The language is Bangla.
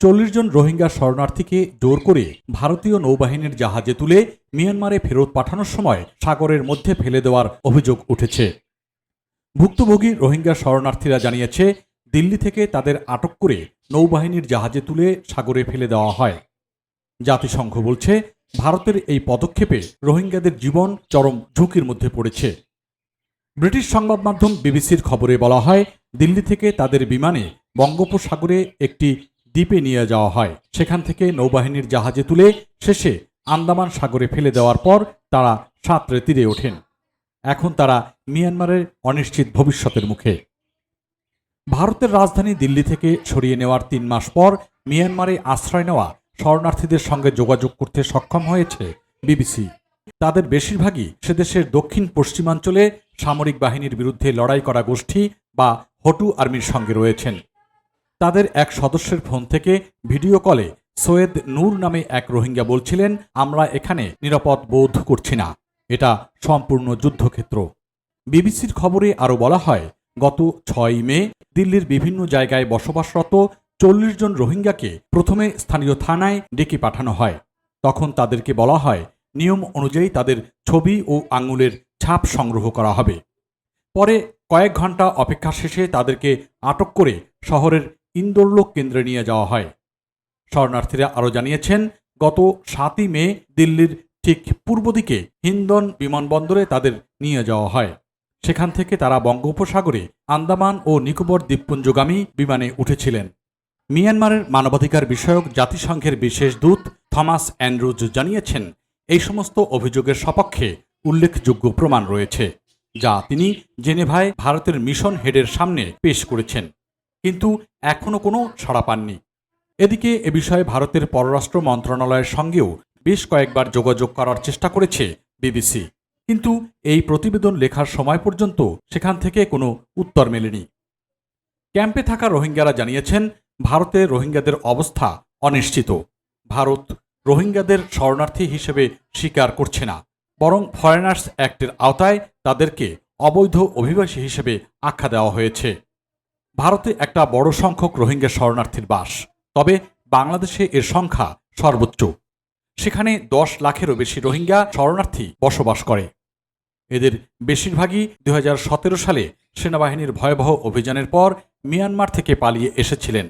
চল্লিশ জন রোহিঙ্গা শরণার্থীকে জোর করে ভারতীয় নৌবাহিনীর জাহাজে তুলে মিয়ানমারে ফেরত পাঠানোর সময় সাগরের মধ্যে ফেলে দেওয়ার অভিযোগ উঠেছে। ভুক্তভোগী রোহিঙ্গা শরণার্থীরা জানিয়েছে, দিল্লি থেকে তাদের আটক করে নৌবাহিনীর জাহাজে তুলে সাগরে ফেলে দেওয়া হয়। জাতিসংঘ বলছে, ভারতের এই পদক্ষেপে রোহিঙ্গাদের জীবন চরম ঝুঁকির মধ্যে পড়েছে। ব্রিটিশ সংবাদ মাধ্যম বিবিসির খবরে বলা হয়, দিল্লি থেকে তাদের বিমানে বঙ্গোপসাগরে একটি দ্বীপে নিয়ে যাওয়া হয়। সেখান থেকে নৌবাহিনীর জাহাজে তুলে শেষে আন্দামান সাগরে ফেলে দেওয়ার পর তারা সাঁতরে তীরে ওঠেন। এখন তারা মিয়ানমারের অনিশ্চিত ভবিষ্যতের মুখে। ভারতের রাজধানী দিল্লি থেকে সরিয়ে নেওয়ার তিন মাস পর মিয়ানমারে আশ্রয় নেওয়া শরণার্থীদের সঙ্গে যোগাযোগ করতে সক্ষম হয়েছে বিবিসি। তাদের বেশিরভাগই সেদেশের দক্ষিণ পশ্চিমাঞ্চলে সামরিক বাহিনীর বিরুদ্ধে লড়াই করা গোষ্ঠী বা হটু আর্মির সঙ্গে রয়েছেন। তাদের এক সদস্যের ফোন থেকে ভিডিও কলে সৈয়দ নূর নামে এক রোহিঙ্গা বলছিলেন, আমরা এখানে নিরাপদ বোধ করছি না। এটা সম্পূর্ণ যুদ্ধক্ষেত্র। বিবিসির খবরে আরও বলা হয়, গত ছয় মে দিল্লির বিভিন্ন জায়গায় বসবাসরত চল্লিশ জন রোহিঙ্গাকে প্রথমে স্থানীয় থানায় ডেকে পাঠানো হয়। তখন তাদেরকে বলা হয়, নিয়ম অনুযায়ী তাদের ছবি ও আঙুলের ছাপ সংগ্রহ করা হবে। পরে কয়েক ঘণ্টা অপেক্ষা শেষে তাদেরকে আটক করে শহরের ইন্দোরলোক কেন্দ্রে নিয়ে যাওয়া হয়। শরণার্থীরা আরও জানিয়েছেন, গত সাতই মে দিল্লির ঠিক পূর্ব দিকে হিন্দন বিমানবন্দরে তাদের নিয়ে যাওয়া হয়। সেখান থেকে তারা বঙ্গোপসাগরে আন্দামান ও নিকোবর দ্বীপপুঞ্জগামী বিমানে উঠেছিলেন। মিয়ানমারের মানবাধিকার বিষয়ক জাতিসংঘের বিশেষ দূত থমাস অ্যান্ড্রুজ জানিয়েছেন, এই সমস্ত অভিযোগের সপক্ষে উল্লেখযোগ্য প্রমাণ রয়েছে, যা তিনি জেনেভায় ভারতের মিশন হেডের সামনে পেশ করেছেন। কিন্তু এখনও কোনো সাড়া পাননি। এদিকে এ বিষয়ে ভারতের পররাষ্ট্র মন্ত্রণালয়ের সঙ্গেও বেশ কয়েকবার যোগাযোগ করার চেষ্টা করেছে বিবিসি। কিন্তু এই প্রতিবেদন লেখার সময় পর্যন্ত সেখান থেকে কোনো উত্তর মেলেনি। ক্যাম্পে থাকা রোহিঙ্গারা জানিয়েছেন, ভারতে রোহিঙ্গাদের অবস্থা অনিশ্চিত। ভারত রোহিঙ্গাদের শরণার্থী হিসেবে স্বীকার করছে না। বরং ফরেনার্স অ্যাক্টের আওতায় তাদেরকে অবৈধ অভিবাসী হিসেবে আখ্যা দেওয়া হয়েছে। ভারতে একটা বড় সংখ্যক রোহিঙ্গা শরণার্থীর বাস, তবে বাংলাদেশে এর সংখ্যা সর্বোচ্চ। সেখানে দশ লাখেরও বেশি রোহিঙ্গা শরণার্থী বসবাস করে। এদের বেশিরভাগই দু হাজার সতেরো সালে সেনাবাহিনীর ভয়াবহ অভিযানের পর মিয়ানমার থেকে পালিয়ে এসেছিলেন।